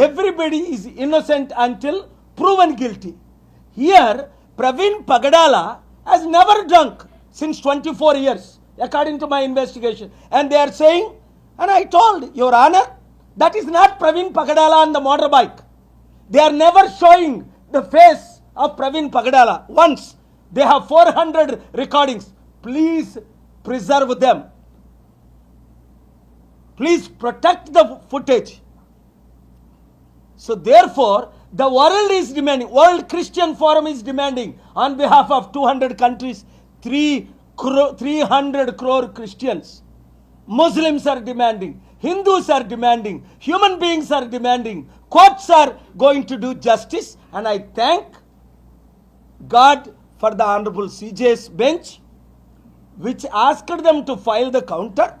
everybody is innocent until proven guilty. Here, Praveen Pagadala has never drunk since 24 years, according to my investigation. And they are saying, and I told, Your Honor, that is not Praveen Pagadala on the motorbike. They are never showing the face of Praveen Pagadala. Once they have 400 recordings. Please preserve them. Please protect the footage. So therefore, the world is demanding, World Christian Forum is demanding on behalf of 200 countries, 3 cro- 300 crore Christians. Muslims are demanding, Hindus are demanding, human beings are demanding, courts are going to do justice. And I thank God for the Honorable CJ's bench, which asked them to file the counter.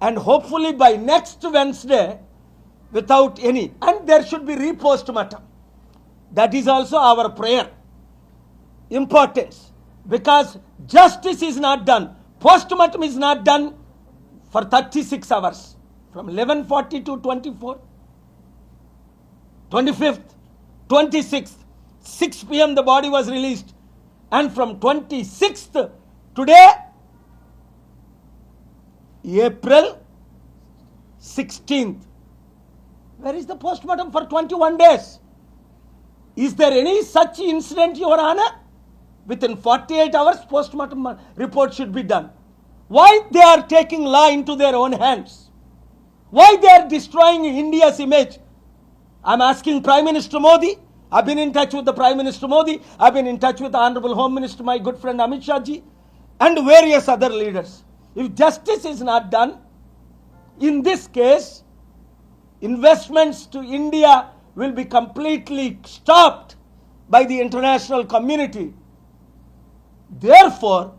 And hopefully by next Wednesday, without any, and there should be repostmortem. That is also our prayer. Importance. Because justice is not done. Post Postmortem is not done for 36 hours. From 11.40 to 24. 25th, 26th, 6 p.m. the body was released. And from 26th, today, April 16th. Where is the postmortem for 21 days? Is there any such incident, Your Honor? Within 48 hours, postmortem report should be done. Why they are taking law into their own hands? Why they are destroying India's image? I'm asking Prime Minister Modi. I've been in touch with the Prime Minister Modi. I've been in touch with the Honorable Home Minister, my good friend Amit Shah ji, and various other leaders. If justice is not done, in this case, investments to India will be completely stopped by the international community. Therefore,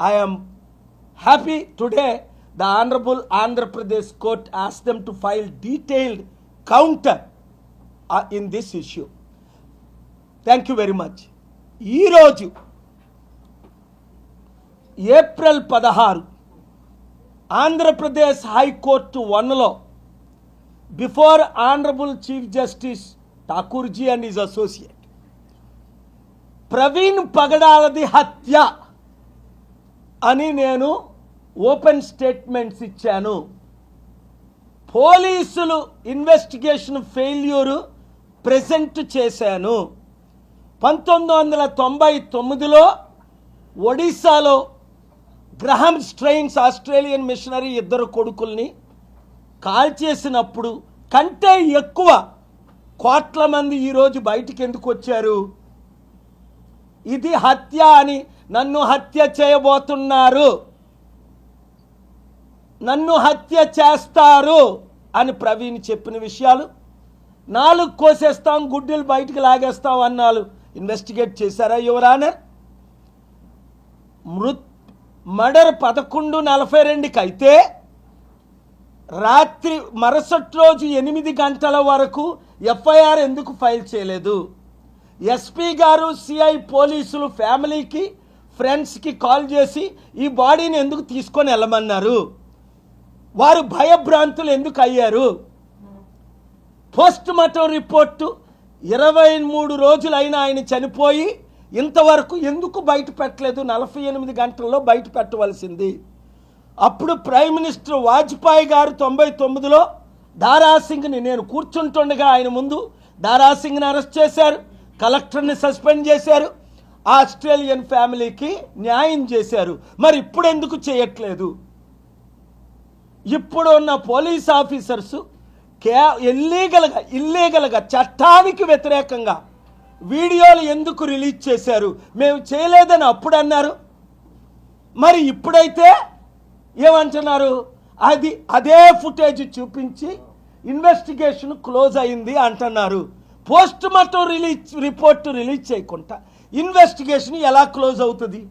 I am happy today the Honorable Andhra Pradesh Court asked them to file detailed counter uh, in this issue. Thank you very much ఈరోజు April పదహారు Andhra Pradesh high court వన్లో before honourable chief justice Thakur ji and is associate. Praveen పగడాలది హత్య అని నేను open statements ఇచ్చాను. పోలీసులు investigation failure present చేశాను. పంతొమ్మిది వందల తొంభై తొమ్మిదిలో ఒడిశాలో గ్రహం స్ట్రెయిన్స్ ఆస్ట్రేలియన్ మిషనరీ ఇద్దరు కొడుకుల్ని కాల్చేసినప్పుడు కంటే ఎక్కువ కోట్ల మంది ఈరోజు బయటికి ఎందుకు వచ్చారు? ఇది హత్య అని నన్ను హత్య చేయబోతున్నారు. నన్ను హత్య చేస్తారు అని ప్రవీణ్ చెప్పిన విషయాలు. నాలుగు కోసేస్తాం గుడ్డలు బయటికి లాగేస్తాం అన్నాలు. ఇన్వెస్టిగేట్ చేశారా యువరానర్ మృత్ మర్డర్ పదకొండు నలభై రెండుకి అయితే రాత్రి మరుసటి రోజు ఎనిమిది గంటల వరకు ఎఫ్ఐఆర్ ఎందుకు ఫైల్ చేయలేదు? ఎస్పీ గారు సిఐ పోలీసులు ఫ్యామిలీకి ఫ్రెండ్స్కి కాల్ చేసి ఈ బాడీని ఎందుకు తీసుకొని వెళ్ళమన్నారు? వారు భయభ్రాంతులు ఎందుకు అయ్యారు? పోస్ట్ మార్టం రిపోర్టు ఇరవై మూడు రోజులైనా ఆయన చనిపోయి ఇంతవరకు ఎందుకు బయట పెట్టలేదు? నలభై ఎనిమిది గంటల్లో బయట పెట్టవలసింది. అప్పుడు ప్రైమ్ మినిస్టర్ వాజ్పేయి గారు తొంభై తొమ్మిదిలో దారాసింగ్ని నేను కూర్చుంటుండగా ఆయన ముందు దారాసింగ్ని అరెస్ట్ చేశారు కలెక్టర్ని సస్పెండ్ చేశారు ఆస్ట్రేలియన్ ఫ్యామిలీకి న్యాయం చేశారు. మరి ఇప్పుడు ఎందుకు చేయట్లేదు? ఇప్పుడు ఉన్న పోలీస్ ఆఫీసర్స్ కే ఇల్లీగల్గా ఇల్లీగల్గా చట్టానికి వ్యతిరేకంగా వీడియోలు ఎందుకు రిలీజ్ చేశారు? మేము చేయలేదని అప్పుడు అన్నారు. మరి ఇప్పుడైతే ఏమంటున్నారు? అది అదే ఫుటేజ్ చూపించి ఇన్వెస్టిగేషన్ క్లోజ్ అయింది అంటున్నారు. Post mortem release report release చేయకుండా ఇన్వెస్టిగేషన్ ఎలా క్లోజ్ అవుతుంది?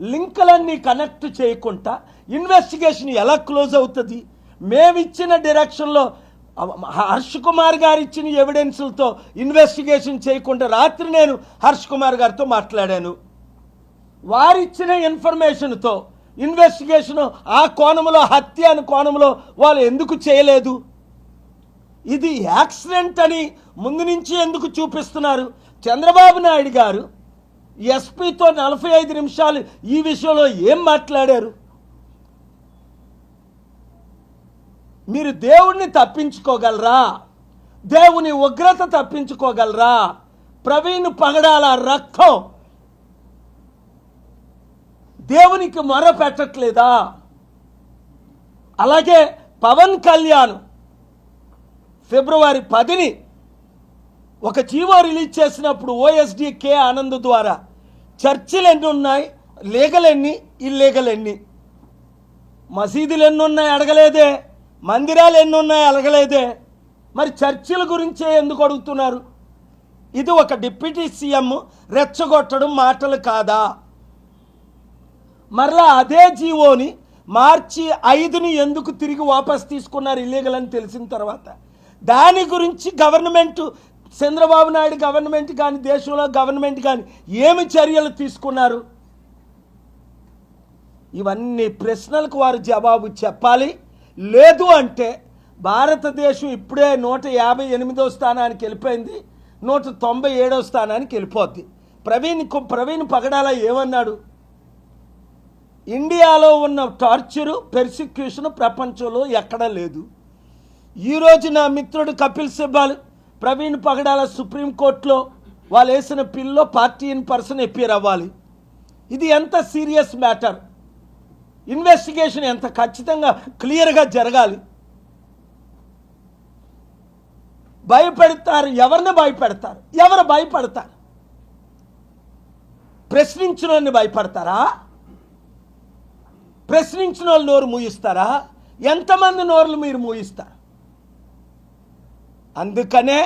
లింకులన్నీ కనెక్ట్ చేయకుండా ఇన్వెస్టిగేషన్ ఎలా క్లోజ్ అవుతుంది? మేమిచ్చిన డైరెక్షన్లో హర్ష్ కుమార్ గారు ఇచ్చిన ఎవిడెన్స్లతో ఇన్వెస్టిగేషన్ చేయకుండా రాత్రి నేను హర్ష్ కుమార్ గారితో మాట్లాడాను. వారిచ్చిన ఇన్ఫర్మేషన్తో ఇన్వెస్టిగేషన్ ఆ కోణంలో హత్య అని కోణంలో వాళ్ళు ఎందుకు చేయలేదు? ఇది యాక్సిడెంట్ అని ముందు నుంచి ఎందుకు చూపిస్తున్నారు? చంద్రబాబు నాయుడు గారు ఎస్పీతో నలభై ఐదు నిమిషాలు ఈ విషయంలో ఏం మాట్లాడారు? మీరు దేవుణ్ణి తప్పించుకోగలరా? దేవుని ఉగ్రత తప్పించుకోగలరా? ప్రవీణ్ పగడాల రక్తం. దేవునికి మొర పెట్టట్లేదా? అలాగే పవన్ కళ్యాణ్ ఫిబ్రవరి పదిని ఒక జీవో రిలీజ్ చేసినప్పుడు ఓఎస్డి కే ఆనంద్ ద్వారా చర్చిలు ఎన్ని ఉన్నాయి? లీగల్ ఎన్ని ఇల్లీగల్ ఎన్ని మసీదులు ఎన్ని ఉన్నాయి? అడగలేదే. మందిరాలు ఎన్ని ఉన్నాయి అలగలేదే. మరి చర్చిల గురించే ఎందుకు అడుగుతున్నారు? ఇది ఒక డిప్యూటీ సీఎం రెచ్చగొట్టడం మాటలు కాదా? మరలా అదే జీవోని మార్చి ఐదుని ఎందుకు తిరిగి వాపస్ తీసుకున్నారు ఇల్లీగల్ అని తెలిసిన తర్వాత? దాని గురించి గవర్నమెంట్ చంద్రబాబు నాయుడు గవర్నమెంట్ కానీ దేశంలో గవర్నమెంట్ కానీ ఏమి చర్యలు తీసుకున్నారు? ఇవన్నీ ప్రశ్నలకు వారు జవాబు చెప్పాలి. లేదు అంటే భారతదేశం ఇప్పుడే నూట యాభై ఎనిమిదో స్థానానికి వెళ్ళిపోయింది నూట తొంభై ఏడో స్థానానికి వెళ్ళిపోద్ది. ప్రవీణ్ కు- ప్రవీణ్ పగడాల ఏమన్నాడు? ఇండియాలో ఉన్న టార్చరు పెర్సిక్యూషన్ ప్రపంచంలో ఎక్కడా లేదు. ఈరోజు నా మిత్రుడు కపిల్ సిబ్బాల్ ప్రవీణ్ పగడాల సుప్రీంకోర్టులో వాళ్ళు వేసిన పిల్లో పార్టీ ఇన్ పర్సన్ ఎపియర్ అవ్వాలి. ఇది ఎంత సీరియస్ మ్యాటర్? ఇన్వెస్టిగేషన్ ఎంత ఖచ్చితంగా క్లియర్గా జరగాలి. భయపెడతారు ఎవరిని భయపెడతారు? ఎవరు భయపడతారు? ప్రశ్నించిన వాళ్ళని భయపడతారా? ప్రశ్నించిన వాళ్ళు నోరు మూయిస్తారా? ఎంతమంది నోరులు మీరు మూయిస్తారు? అందుకనే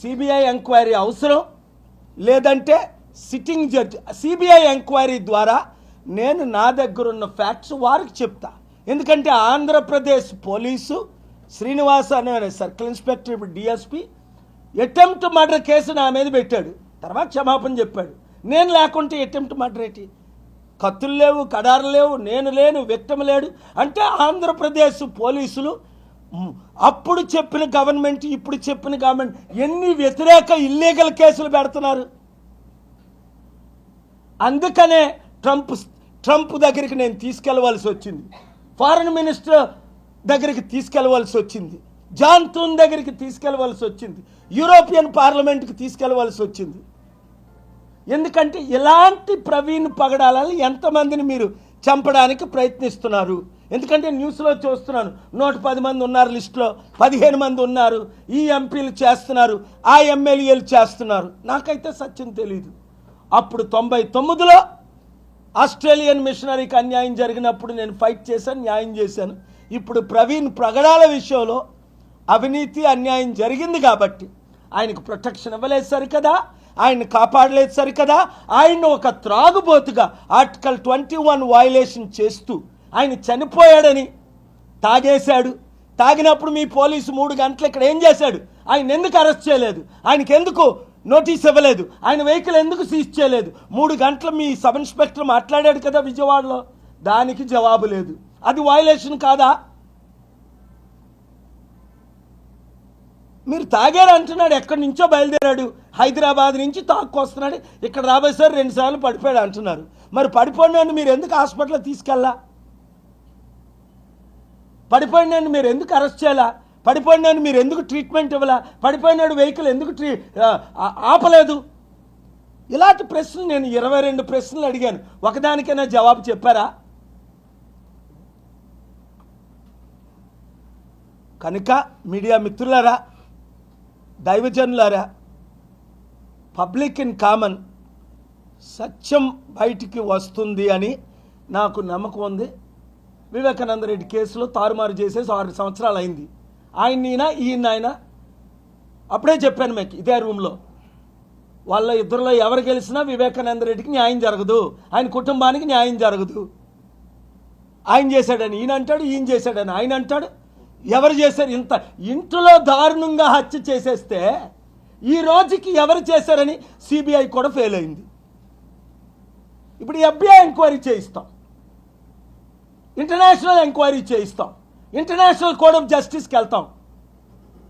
సిబిఐ ఎంక్వైరీ అవసరం. లేదంటే సిట్టింగ్ జడ్జ్ సిబిఐ ఎంక్వైరీ ద్వారా నేను నా దగ్గర ఉన్న ఫ్యాక్ట్స్ వారికి చెప్తా. ఎందుకంటే ఆంధ్రప్రదేశ్ పోలీసు శ్రీనివాస్ అనే సర్కిల్ ఇన్స్పెక్టర్ ఇప్పుడు డిఎస్పి అటెంప్ట్ మర్డర్ కేసు నా మీద పెట్టాడు. తర్వాత క్షమాపణ చెప్పాడు. నేను లేకుంటే అటెంప్ట్ మర్డర్ ఏంటి? కత్తులు లేవు కడారు లేవు నేను లేను వ్యక్తం లేడు. అంటే ఆంధ్రప్రదేశ్ పోలీసులు అప్పుడు చెప్పిన గవర్నమెంట్ ఇప్పుడు చెప్పిన గవర్నమెంట్ ఎన్ని వ్యతిరేక ఇల్లీగల్ కేసులు పెడుతున్నారు? అందుకనే ట్రంప్ ట్రంప్ దగ్గరికి నేను తీసుకెళ్ళవలసి వచ్చింది. ఫారెన్ మినిస్టర్ దగ్గరికి తీసుకెళ్ళవలసి వచ్చింది. జాన్ తూన్ దగ్గరికి తీసుకెళ్ళవలసి వచ్చింది. యూరోపియన్ పార్లమెంట్కి తీసుకెళ్ళవలసి వచ్చింది. ఎందుకంటే ఇలాంటి ప్రవీణ్ పగడాలని ఎంతమందిని మీరు చంపడానికి ప్రయత్నిస్తున్నారు? ఎందుకంటే న్యూస్లో చూస్తున్నాను నూట పది మంది ఉన్నారు లిస్టులో పదిహేను మంది ఉన్నారు ఈ ఎంపీలు చేస్తున్నారు ఆ ఎమ్మెల్యేలు చేస్తున్నారు. నాకైతే సత్యం తెలియదు అప్పుడు తొంభై తొమ్మిదిలో ఆస్ట్రేలియన్ మిషనరీకి అన్యాయం జరిగినప్పుడు నేను ఫైట్ చేశాను న్యాయం చేశాను. ఇప్పుడు ప్రవీణ్ ప్రగడాల విషయంలో అవినీతి అన్యాయం జరిగింది కాబట్టి ఆయనకు ప్రొటెక్షన్ ఇవ్వలేదు సరికదా ఆయన్ని కాపాడలేదు సరికదా ఆయన్ని ఒక త్రాగుబోతుగా ఆర్టికల్ ట్వంటీ వన్ వయలేషన్ చేస్తూ ఆయన చనిపోయాడని తాగేశాడు. తాగినప్పుడు మీ పోలీసు మూడు గంటలు ఇక్కడ ఏం చేశాడు? ఆయన ఎందుకు అరెస్ట్ చేయలేదు? ఆయనకి ఎందుకు నోటీస్ ఇవ్వలేదు. ఆయన వెహికల్ ఎందుకు సీజ్ చేయలేదు? మూడు గంటలు మీ సబ్ ఇన్స్పెక్టర్ మాట్లాడాడు కదా విజయవాడలో? దానికి జవాబు లేదు. అది వయలేషన్ కాదా? మీరు తాగారు అంటున్నాడు. ఎక్కడి నుంచో బయలుదేరాడు. హైదరాబాద్ నుంచి తాక్కొస్తున్నాడు ఇక్కడ రాబోయేసారి రెండు సార్లు పడిపోయాడు అంటున్నారు. మరి పడిపోయినాడు మీరు ఎందుకు హాస్పిటల్లో తీసుకెళ్ళా? పడిపోయినాడు మీరు ఎందుకు అరెస్ట్ చేయాలా? పడిపోయినాను మీరు ఎందుకు ట్రీట్మెంట్ ఇవ్వలా? పడిపోయినాడు వెహికల్ ఎందుకు ట్రీ ఆపలేదు? ఇలాంటి ప్రశ్నలు నేను ఇరవై రెండు ప్రశ్నలు అడిగాను. ఒకదానికైనా జవాబు చెప్పారా? కనుక మీడియా మిత్రులారా దైవజనులారా పబ్లిక్ ఇన్ కామన్ సత్యం బయటికి వస్తుంది అని నాకు నమ్మకం ఉంది. వివేకానంద రెడ్డి కేసులో తారుమారు చేసేసి ఆరు సంవత్సరాలు అయింది. ఆయన ఈయన ఈయన ఆయన అప్పుడే చెప్పాను మీకు ఇదే రూమ్లో వాళ్ళ ఇద్దరిలో ఎవరు గెలిచినా వివేకానంద రెడ్డికి న్యాయం జరగదు. ఆయన కుటుంబానికి న్యాయం జరగదు. ఆయన చేశాడని ఈయన అంటాడు ఈయన చేశాడని ఆయన అంటాడు. ఎవరు చేశారు? ఇంత ఇంట్లో దారుణంగా హత్య చేసేస్తే ఈ రోజుకి ఎవరు చేశారని సిబిఐ కూడా ఫెయిల్ అయింది. ఇప్పుడు ఎఫ్బిఐ ఎంక్వైరీ చేయిస్తాం. ఇంటర్నేషనల్ ఎంక్వైరీ చేయిస్తాం. ఇంటర్నేషనల్ కోర్ట్ ఆఫ్ జస్టిస్కి వెళ్తాం.